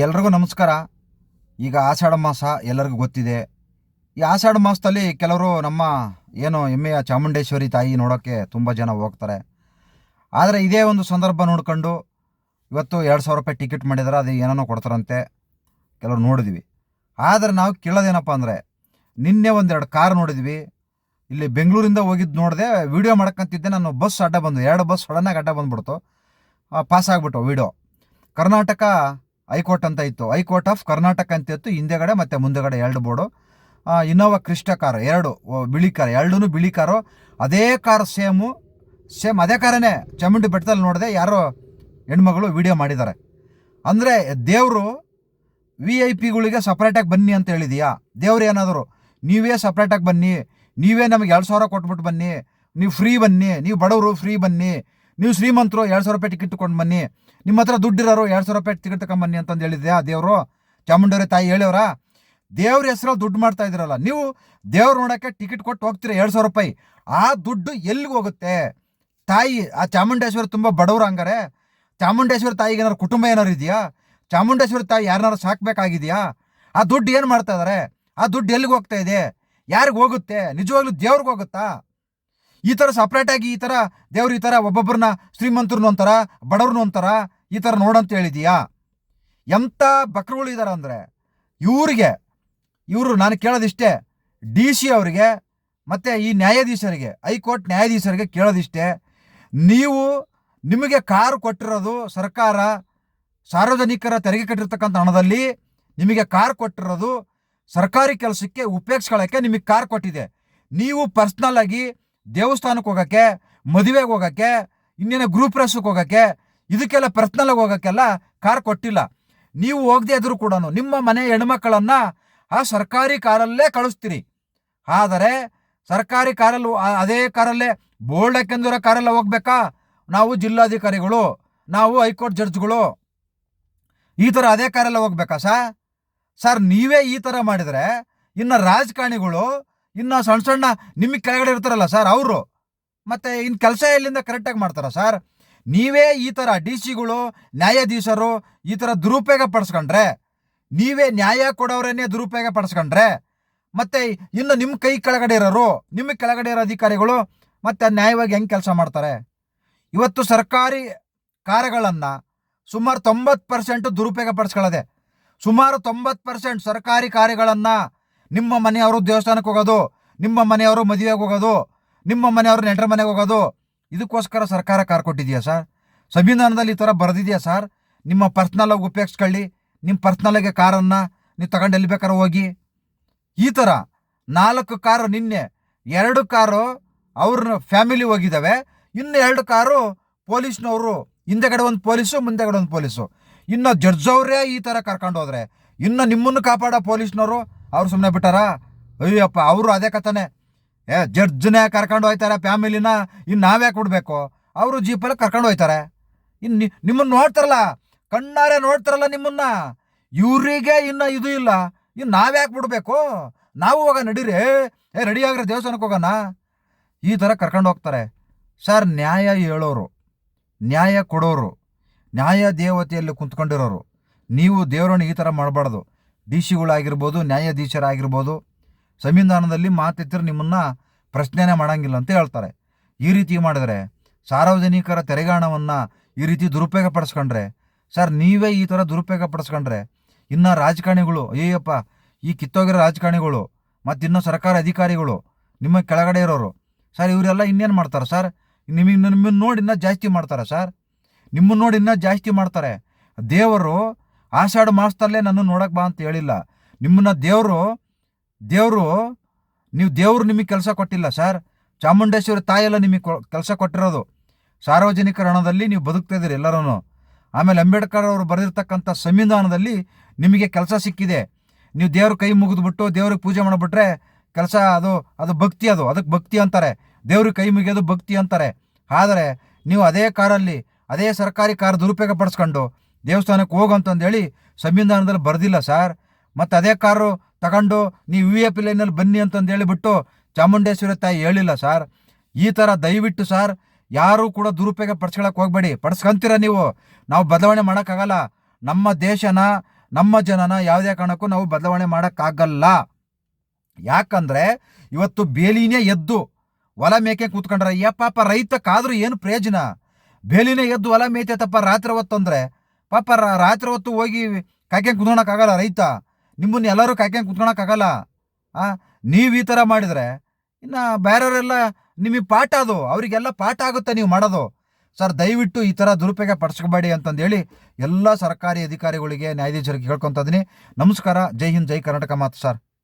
ಎಲ್ರಿಗೂ ನಮಸ್ಕಾರ. ಈಗ ಆಷಾಢ ಮಾಸ ಎಲ್ಲರಿಗೂ ಗೊತ್ತಿದೆ. ಈ ಆಷಾಢ ಮಾಸದಲ್ಲಿ ಕೆಲವರು ನಮ್ಮ ಏನು ಹೆಮ್ಮೆಯ ಚಾಮುಂಡೇಶ್ವರಿ ತಾಯಿ ನೋಡೋಕ್ಕೆ ತುಂಬ ಜನ ಹೋಗ್ತಾರೆ. ಆದರೆ ಇದೇ ಒಂದು ಸಂದರ್ಭ ನೋಡ್ಕೊಂಡು ಇವತ್ತು ಎರಡು ಸಾವಿರ ರೂಪಾಯಿ ಟಿಕೆಟ್ ಮಾಡಿದರೆ ಅದು ಏನೇನೋ ಕೊಡ್ತಾರಂತೆ ಕೆಲವರು ನೋಡಿದ್ವಿ. ಆದರೆ ನಾವು ಕೇಳೋದೇನಪ್ಪ ಅಂದರೆ ನಿನ್ನೆ ಒಂದೆರಡು ಕಾರ್ ನೋಡಿದ್ವಿ. ಇಲ್ಲಿ ಬೆಂಗಳೂರಿಂದ ಹೋಗಿದ್ದು ನೋಡಿದೆ ವೀಡಿಯೋ ಮಾಡ್ಕೊಂತಿದ್ದೆ. ನಾನು ಬಸ್ ಅಡ್ಡ ಬಂದು ಎರಡು ಬಸ್ ಸಡನ್ನಾಗಿ ಅಡ್ಡ ಬಂದುಬಿಡ್ತು. ಪಾಸ್ ಆಗಿಬಿಟ್ಟು ವೀಡಿಯೋ. ಕರ್ನಾಟಕ ಹೈಕೋರ್ಟ್ ಅಂತ ಇತ್ತು. ಹೈಕೋರ್ಟ್ ಆಫ್ ಕರ್ನಾಟಕ ಅಂತ ಇತ್ತು. ಹಿಂದೆಗಡೆ ಮತ್ತು ಮುಂದೆಗಡೆ ಎರಡು ಬೋರ್ಡು. ಇನ್ನೋವಾ ಕ್ರಿಷ್ಟ ಕಾರ್, ಎರಡು ಬಿಳಿ ಕಾರ್ ಎರಡೂ ಬಿಳಿ ಕಾರು. ಅದೇ ಕಾರ್ ಸೇಮು, ಸೇಮ್ ಅದೇ ಕಾರನೇ. ಚಾಮುಂಡಿ ಬೆಟ್ಟದಲ್ಲಿ ನೋಡಿದೆ, ಯಾರೋ ಹೆಣ್ಮಗಳು ವಿಡಿಯೋ ಮಾಡಿದ್ದಾರೆ. ಅಂದರೆ ದೇವರು ವಿ ಐ ಪಿಗಳಿಗೆ ಸಪ್ರೇಟಾಗಿ ಬನ್ನಿ ಅಂತ ಹೇಳಿದೀಯಾ? ದೇವ್ರು ಏನಾದರೂ, ನೀವೇ ಸಪ್ರೇಟಾಗಿ ಬನ್ನಿ, ನೀವೇ ನಮಗೆ ಎರಡು ಸಾವಿರ ಕೊಟ್ಬಿಟ್ಟು ಬನ್ನಿ, ನೀವು ಫ್ರೀ ಬನ್ನಿ, ನೀವು ಬಡವರು ಫ್ರೀ ಬನ್ನಿ ನೀವು ಶ್ರೀಮಂತರು ಎರಡು ಸಾವಿರ ರೂಪಾಯಿ ಟಿಕೆಟ್ ತಗೊಂಡು ಬನ್ನಿ. ನಿಮ್ಮ ಹತ್ರ ದುಡ್ಡಿರೋರು ಎರಡು ಸಾವಿರ ರೂಪಾಯಿ ಟಿಕೆಟ್ ತಗೊಂಬನ್ನಿ ಅಂತಂದು ಆ ದೇವರು? ಚಾಮುಂಡೇರಿ ತಾಯಿ ಹೇಳವ್ರ? ದೇವ್ರ ಹೆಸರು ದುಡ್ಡು ಮಾಡ್ತಾ ಇದ್ದೀರಲ್ಲ, ನೀವು ದೇವ್ರು ನೋಡೋಕ್ಕೆ ಟಿಕೆಟ್ ಕೊಟ್ಟು ಹೋಗ್ತೀರ ಎರಡು ಸಾವಿರ ರೂಪಾಯಿ. ಆ ದುಡ್ಡು ಎಲ್ಲಿಗೆ ಹೋಗುತ್ತೆ? ತಾಯಿ, ಆ ಚಾಮುಂಡೇಶ್ವರಿ ತುಂಬ ಬಡವ್ರು ಹಂಗಾರೆ. ಚಾಮುಂಡೇಶ್ವರಿ ತಾಯಿಗೆ ಏನಾರು ಕುಟುಂಬ ಏನಾರು ಇದೆಯಾ? ಚಾಮುಂಡೇಶ್ವರಿ ತಾಯಿ ಯಾರನ್ನಾರು ಸಾಕ್ಬೇಕಾಗಿದೆಯಾ? ಆ ದುಡ್ಡು ಏನು ಮಾಡ್ತಾ ಇದ್ದಾರೆ ಆ ದುಡ್ಡು ಎಲ್ಲಿಗೆ ಹೋಗ್ತಾ ಇದೆ? ಯಾರಿಗೆ ಹೋಗುತ್ತೆ? ನಿಜವಾಗ್ಲೂ ದೇವ್ರಿಗೆ ಹೋಗುತ್ತಾ? ಈ ಥರ ಸಪ್ರೇಟಾಗಿ ಈ ಥರ ದೇವ್ರು ಈ ಥರ ಒಬ್ಬೊಬ್ಬರನ್ನ ಶ್ರೀಮಂತರನ್ನು ಒಂಥರ, ಬಡವ್ರನ್ನು ಒಂಥರ ಈ ಥರ ನೋಡಂತ ಹೇಳಿದೀಯಾ? ಎಂಥ ಬಕ್ರುಗಳು ಇದ್ದಾರೆ ಅಂದರೆ ಇವ್ರಿಗೆ, ಇವರು ನಾನು ಕೇಳೋದಿಷ್ಟೇ ಡಿ ಸಿ ಅವರಿಗೆ ಮತ್ತು ಈ ನ್ಯಾಯಾಧೀಶರಿಗೆ ಹೈಕೋರ್ಟ್ ನ್ಯಾಯಾಧೀಶರಿಗೆ ಕೇಳೋದಿಷ್ಟೇ. ನೀವು ನಿಮಗೆ ಕಾರು ಕೊಟ್ಟಿರೋದು ಸರ್ಕಾರ ಸಾರ್ವಜನಿಕರ ತೆರಿಗೆ ಕಟ್ಟಿರ್ತಕ್ಕಂಥ ಹಣದಲ್ಲಿ, ನಿಮಗೆ ಕಾರ್ ಕೊಟ್ಟಿರೋದು ಸರ್ಕಾರಿ ಕೆಲಸಕ್ಕೆ ಉಪಯೋಗಿಸ್ಕೊಳ್ಳೋಕ್ಕೆ ನಿಮಗೆ ಕಾರ್ ಕೊಟ್ಟಿದೆ. ನೀವು ಪರ್ಸ್ನಲ್ ಆಗಿ ದೇವಸ್ಥಾನಕ್ಕೆ ಹೋಗೋಕ್ಕೆ, ಮದುವೆಗೆ ಹೋಗೋಕ್ಕೆ, ಇನ್ನೇನು ಗ್ರೂಪ್ ರಸಕ್ಕೆ ಹೋಗೋಕ್ಕೆ, ಇದಕ್ಕೆಲ್ಲ ಪ್ರಶ್ನೆಲ್ಲ ಹೋಗೋಕ್ಕೆಲ್ಲ ಕಾರ್ ಕೊಟ್ಟಿಲ್ಲ. ನೀವು ಹೋಗದೆ ಇದ್ರೂ ಕೂಡ ನಿಮ್ಮ ಮನೆ ಹೆಣ್ಮಕ್ಕಳನ್ನು ಆ ಸರ್ಕಾರಿ ಕಾರಲ್ಲೇ ಕಳಿಸ್ತೀರಿ. ಆದರೆ ಸರ್ಕಾರಿ ಕಾರಲ್ಲಿ ಅದೇ ಕಾರಲ್ಲೇ ಬೋರ್ಡ್ ಹಾಕೆಂದಿರೋ ಕಾರಲ್ಲ ಹೋಗ್ಬೇಕಾ? ನಾವು ಜಿಲ್ಲಾಧಿಕಾರಿಗಳು, ನಾವು ಹೈಕೋರ್ಟ್ ಜಡ್ಜ್ಗಳು, ಈ ಥರ ಅದೇ ಕಾರಲ್ಲ ಹೋಗ್ಬೇಕಾ ಸರ್ ಸರ್, ನೀವೇ ಈ ಥರ ಮಾಡಿದರೆ ಇನ್ನು ರಾಜಕಾರಣಿಗಳು ಇನ್ನು ಸಣ್ಣ ಸಣ್ಣ ನಿಮಗೆ ಕೆಳಗಡೆ ಇರ್ತಾರಲ್ಲ ಸರ್ ಅವರು. ಮತ್ತೆ ಇನ್ನು ಕೆಲಸ ಎಲ್ಲಿಂದ ಕರೆಕ್ಟಾಗಿ ಮಾಡ್ತಾರ ಸರ್ ನೀವೇ ಈ ಥರ ಡಿ ಸಿಗಳು ನ್ಯಾಯಾಧೀಶರು ಈ ಥರ ದುರುಪಯೋಗ ಪಡಿಸ್ಕೊಂಡ್ರೆ, ನೀವೇ ನ್ಯಾಯ ಕೊಡೋರೇನೇ ದುರುಪಯೋಗ ಪಡಿಸ್ಕೊಂಡ್ರೆ, ಮತ್ತೆ ಇನ್ನು ನಿಮ್ಮ ಕೈ ಕೆಳಗಡೆ ಇರೋರು ನಿಮ್ಮ ಕೆಳಗಡೆ ಇರೋ ಅಧಿಕಾರಿಗಳು ಮತ್ತೆ ನ್ಯಾಯವಾಗಿ ಹೆಂಗೆ ಕೆಲಸ ಮಾಡ್ತಾರೆ? ಇವತ್ತು ಸರ್ಕಾರಿ ಕಾರ್ಯಗಳನ್ನು ಸುಮಾರು ತೊಂಬತ್ತು ಪರ್ಸೆಂಟು ದುರುಪಯೋಗ ಪಡಿಸ್ಕೊಳ್ಳೋದೆ, ಸುಮಾರು ತೊಂಬತ್ತು ಪರ್ಸೆಂಟ್ ಸರ್ಕಾರಿ ಕಾರ್ಯಗಳನ್ನು ನಿಮ್ಮ ಮನೆಯವರು ದೇವಸ್ಥಾನಕ್ಕೆ ಹೋಗೋದು, ನಿಮ್ಮ ಮನೆಯವರು ಮದುವೆಗೆ ಹೋಗೋದು, ನಿಮ್ಮ ಮನೆಯವರು ನೆಂಟರ ಮನೆಗೆ ಹೋಗೋದು, ಇದಕ್ಕೋಸ್ಕರ ಸರ್ಕಾರ ಕಾರ್ ಕೊಟ್ಟಿದೆಯಾ ಸರ್? ಸಂವಿಧಾನದಲ್ಲಿ ಈ ಥರ ಬರೆದಿದೆಯಾ ಸರ್? ನಿಮ್ಮ ಪರ್ಸ್ನಲ್ ಆಗಿ ಉಪಯೋಗಿಸ್ಕೊಳ್ಳಿ, ನಿಮ್ಮ ಪರ್ಸ್ನಲಾಗೆ ಕಾರನ್ನು ನೀವು ತಗೊಂಡು ಎಲ್ಲಿ ಬೇಕಾದ್ರೆ ಹೋಗಿ. ಈ ಥರ ನಾಲ್ಕು ಕಾರು ನಿನ್ನೆ, ಎರಡು ಕಾರು ಅವ್ರ ಫ್ಯಾಮಿಲಿ ಹೋಗಿದ್ದಾವೆ, ಇನ್ನು ಎರಡು ಕಾರು ಪೊಲೀಸ್ನವರು ಹಿಂದೆಗಡೆ ಒಂದು ಪೊಲೀಸು ಮುಂದೆಗಡೆ ಒಂದು ಪೊಲೀಸು. ಇನ್ನು ಜಡ್ಜ್ ಅವರೇ ಈ ಥರ ಕರ್ಕೊಂಡು ಹೋದರೆ, ಇನ್ನು ನಿಮ್ಮನ್ನು ಕಾಪಾಡೋ ಪೊಲೀಸ್ನವರು ಅವ್ರು ಸುಮ್ಮನೆ ಬಿಟ್ಟಾರ? ಅಯ್ಯಪ್ಪ ಅವರು ಅದೇ ಕಥನೆ. ಏ, ಜಡ್ಜ್ನೇ ಕರ್ಕೊಂಡು ಹೋಯ್ತಾರೆ ಫ್ಯಾಮಿಲಿನ ಇನ್ನು ನಾವ್ಯಾಕೆ ಬಿಡಬೇಕು? ಅವರು ಜೀಪಲ್ಲಿ ಕರ್ಕೊಂಡು ಹೋಯ್ತಾರೆ. ಇನ್ನು ನಿಮ್ಮನ್ನು ನೋಡ್ತಾರಲ್ಲ, ಕಣ್ಣಾರೆ ನೋಡ್ತಾರಲ್ಲ ನಿಮ್ಮನ್ನ? ಇವರಿಗೆ ಇನ್ನು ಇದು ಇಲ್ಲ. ಇನ್ನು ನಾವ್ಯಾಕೆ ಬಿಡಬೇಕು? ನಾವು ಹೋಗ ನಡೀರಿ. ಏ, ರೆಡಿ ಆಗ್ರೆ ದೇವಸ್ಥಾನಕ್ಕೆ ಹೋಗೋಣ. ಈ ಥರ ಕರ್ಕೊಂಡು ಹೋಗ್ತಾರೆ. ಸರ್, ನ್ಯಾಯ ಹೇಳೋರು. ನ್ಯಾಯ ಕೊಡೋರು. ನ್ಯಾಯ ದೇವತೆಯಲ್ಲಿ ಕುಂತ್ಕೊಂಡಿರೋರು. ನೀವು ದೇವರನ್ನು ಈ ಥರ ಮಾಡಬಾರ್ದು. ಡಿ ಸಿಗಳಾಗಿರ್ಬೋದು, ನ್ಯಾಯಾಧೀಶರಾಗಿರ್ಬೋದು, ಸಂವಿಧಾನದಲ್ಲಿ ಮಾತೆತ್ತಿರು ನಿಮ್ಮನ್ನು ಪ್ರಶ್ನೆನೇ ಮಾಡೋಂಗಿಲ್ಲ ಅಂತ ಹೇಳ್ತಾರೆ. ಈ ರೀತಿ ಮಾಡಿದ್ರೆ ಸಾರ್ವಜನಿಕರ ತೆರೆಗಾಣವನ್ನು ಈ ರೀತಿ ದುರುಪಯೋಗ ಪಡಿಸ್ಕೊಂಡ್ರೆ ಸರ್ ನೀವೇ ಈ ಥರ ದುರುಪಯೋಗ ಪಡಿಸ್ಕೊಂಡ್ರೆ ಇನ್ನು ರಾಜಕಾರಣಿಗಳು ಅಯ್ಯಪ್ಪ ಈ ಕಿತ್ತೋಗಿರೋ ರಾಜಕಾರಣಿಗಳು ಮತ್ತು ಇನ್ನೂ ಸರ್ಕಾರ ಅಧಿಕಾರಿಗಳು ನಿಮ್ಮ ಕೆಳಗಡೆ ಇರೋರು, ಸರ್ ಇವರೆಲ್ಲ ಇನ್ನೇನು ಮಾಡ್ತಾರೆ ಸರ್? ನಿಮಗೆ ನಿಮ್ಮನ್ನು ನೋಡಿ ಇನ್ನೂ ಜಾಸ್ತಿ ಮಾಡ್ತಾರೆ ಸರ್? ನಿಮ್ಮನ್ನು ನೋಡಿ ಇನ್ನೂ ಜಾಸ್ತಿ ಮಾಡ್ತಾರೆ. ದೇವರು ಆಷಾಢ ಮಾಸದಲ್ಲೇ ನನ್ನ ನೋಡಕ್ಕೆ ಬಾ ಅಂತ ಹೇಳಿಲ್ಲ. ನಿಮ್ಮನ್ನ ದೇವರು ದೇವರು, ನೀವು ದೇವರು ನಿಮಗೆ ಕೆಲಸ ಕೊಟ್ಟಿಲ್ಲ ಸರ್. ಚಾಮುಂಡೇಶ್ವರಿ ತಾಯಿಯೆಲ್ಲ ನಿಮಗೆ ಕೆಲಸ ಕೊಟ್ಟಿರೋದು. ಸಾರ್ವಜನಿಕರ ಹಣದಲ್ಲಿ ನೀವು ಬದುಕ್ತಾ ಇದ್ದೀರಿ ಎಲ್ಲರೂ ಆಮೇಲೆ ಅಂಬೇಡ್ಕರ್ ಅವರು ಬರೆದಿರ್ತಕ್ಕಂಥ ಸಂವಿಧಾನದಲ್ಲಿ ನಿಮಗೆ ಕೆಲಸ ಸಿಕ್ಕಿದೆ. ನೀವು ದೇವ್ರ ಕೈ ಮುಗಿದ್ಬಿಟ್ಟು ದೇವ್ರಿಗೆ ಪೂಜೆ ಮಾಡಿಬಿಟ್ರೆ ಕೆಲಸ ಅದು ಅದು ಭಕ್ತಿ ಅದು. ಅದಕ್ಕೆ ಭಕ್ತಿ ಅಂತಾರೆ. ದೇವ್ರಿಗೆ ಕೈ ಮುಗಿಯೋದು ಭಕ್ತಿ ಅಂತಾರೆ. ಆದರೆ ನೀವು ಅದೇ ಕಾರಲ್ಲಿ, ಅದೇ ಸರ್ಕಾರಿ ಕಾರ್ ದುರುಪಯೋಗ ಪಡಿಸ್ಕೊಂಡು ದೇವಸ್ಥಾನಕ್ಕೆ ಹೋಗು ಅಂತಂದೇಳಿ ಸಂವಿಧಾನದಲ್ಲಿ ಬರೆದಿಲ್ಲ ಸರ್. ಮತ್ತು ಅದೇ ಕಾರು ತಗೊಂಡು ನೀವು ವಿ ಎ ಪಿ ಲೈನಲ್ಲಿ ಬನ್ನಿ ಅಂತಂದು ಹೇಳಿಬಿಟ್ಟು ಚಾಮುಂಡೇಶ್ವರಿ ತಾಯಿ ಹೇಳಿಲ್ಲ ಸರ್. ಈ ಥರ ದಯವಿಟ್ಟು ಸರ್, ಯಾರೂ ಕೂಡ ದುರುಪಯೋಗ ಪಡಿಸ್ಕೊಳಕ್ಕೆ ಹೋಗಬೇಡಿ. ಪಡಿಸ್ಕೊಂತೀರ ನೀವು. ನಾವು ಬದಲಾವಣೆ ಮಾಡೋಕ್ಕಾಗಲ್ಲ. ನಮ್ಮ ದೇಶನ, ನಮ್ಮ ಜನನ ಯಾವುದೇ ಕಾರಣಕ್ಕೂ ನಾವು ಬದಲಾವಣೆ ಮಾಡೋಕ್ಕಾಗಲ್ಲ. ಯಾಕಂದರೆ ಇವತ್ತು ಬೇಲಿನೇ ಎದ್ದು ಹೊಲ ಮೇಕೆ ಕೂತ್ಕೊಂಡ್ರೆ ಯಪ್ಪ ಪಾಪ ರೈತಕ್ಕಾದ್ರೂ ಏನು ಪ್ರಯೋಜನ? ಬೇಲಿನೇ ಎದ್ದು ಹೊಲ ಮೇಯ್ತೈತಪ್ಪ ರಾತ್ರಿ ಹೊತ್ತಂದರೆ ಪಾಪ ರಾತ್ರಿ ಹೊತ್ತು ಹೋಗಿ ಕಾಯ್ಕೊಂಡು ಕುತ್ಕೊಳಕ್ಕಾಗಲ್ಲ ರೈತ. ನಿಮ್ಮನ್ನ ಎಲ್ಲರೂ ಕಾಯ್ಕೊಂಡು ಕುತ್ಕೊಳಕ್ಕಾಗಲ್ಲ. ಆ, ನೀವು ಈ ಥರ ಮಾಡಿದ್ರೆ ಇನ್ನು ಬೇರೆಯವರೆಲ್ಲ ನಿಮಗೆ ಪಾಠ ಅದು. ಅವರಿಗೆಲ್ಲ ಪಾಠ ಆಗುತ್ತೆ ನೀವು ಮಾಡೋದು. ಸರ್, ದಯವಿಟ್ಟು ಈ ಥರ ದುರುಪಯೋಗ ಪಡಿಸ್ಕೋಬೇಡಿ ಅಂತಂದೇಳಿ ಎಲ್ಲ ಸರ್ಕಾರಿ ಅಧಿಕಾರಿಗಳಿಗೆ, ನ್ಯಾಯಾಧೀಶರಿಗೆ ಕೇಳ್ಕೊತ ಇದ್ದೀನಿ. ನಮಸ್ಕಾರ. ಜೈ ಹಿಂದ್, ಜೈ ಕರ್ನಾಟಕ ಮಾತು, ಸರ್.